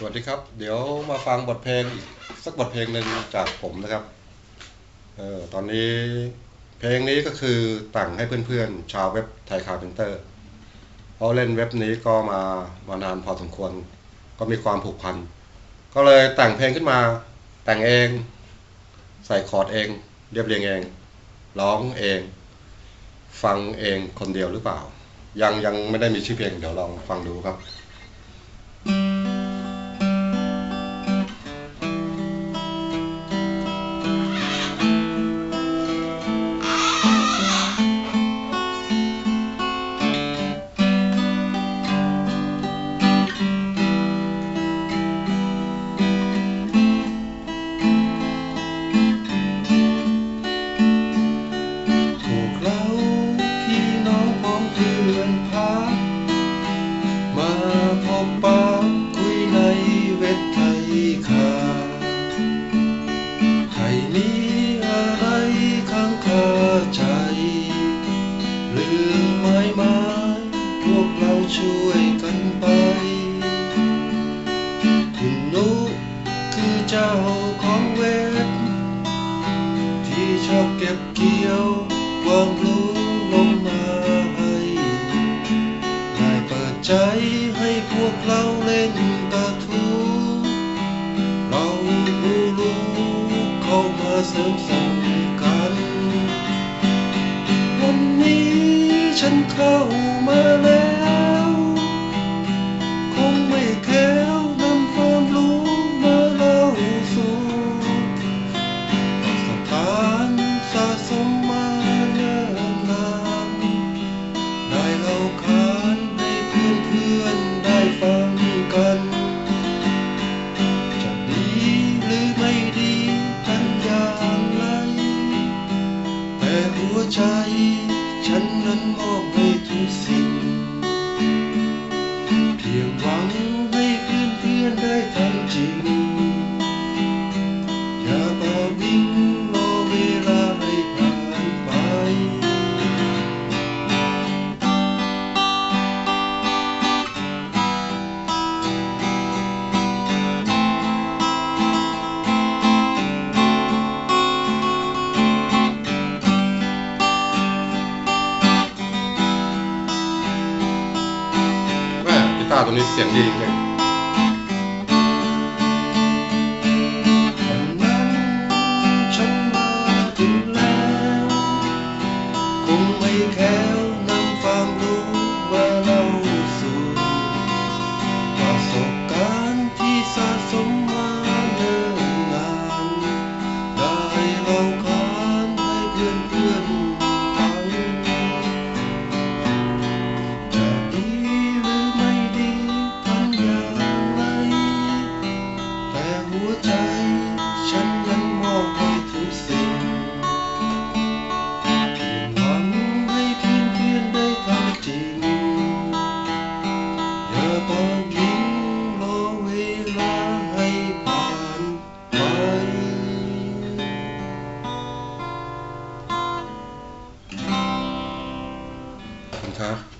สวัสดีครับ เดี๋ยวมาฟังบทเพลงอีกสักบทเพลงหนึ่งจากผมนะครับเออตอนนี้เพลงนี้ก็คือแต่งให้เพื่อนๆ ชาวเว็บไทยคาร์เพนเตอร์เพราะเล่นเว็บนี้ก็มามานานพอสมควร ก็มีความผูกพัน ก็เลยแต่งเพลงขึ้นมาแต่งเอง ใส่คอร์ดเอง เรียบเรียงเอง ร้องเอง ฟังเองคนเดียวหรือเปล่า ยังยังไม่ได้มีชื่อเพลงเดี๋ยวลองฟังดูครับ เรื่องไม้ไม้พวกเราช่วยกันไป คุณนุคือเจ้าของเว็บที่ชอบเก็บเกี่ยวความรู้ลงมาให้ได้เปิดใจให้พวกเราเล่นตาทูเราผู้รู้เข้ามาเสริมสั่ง ฉันเข้ามาแล้ว คงไม่แค้วนำความรู้มาเล่าสู่สถานสะสมมาเนิ่นนานได้เล่าขานให้เพื่อนเพื่อนได้ฟังกัน จะดีหรือไม่ดีกันอย่างไร แต่หัวใจาตรงนี้เสียงดีหงคงไม่แค่ I'm lô.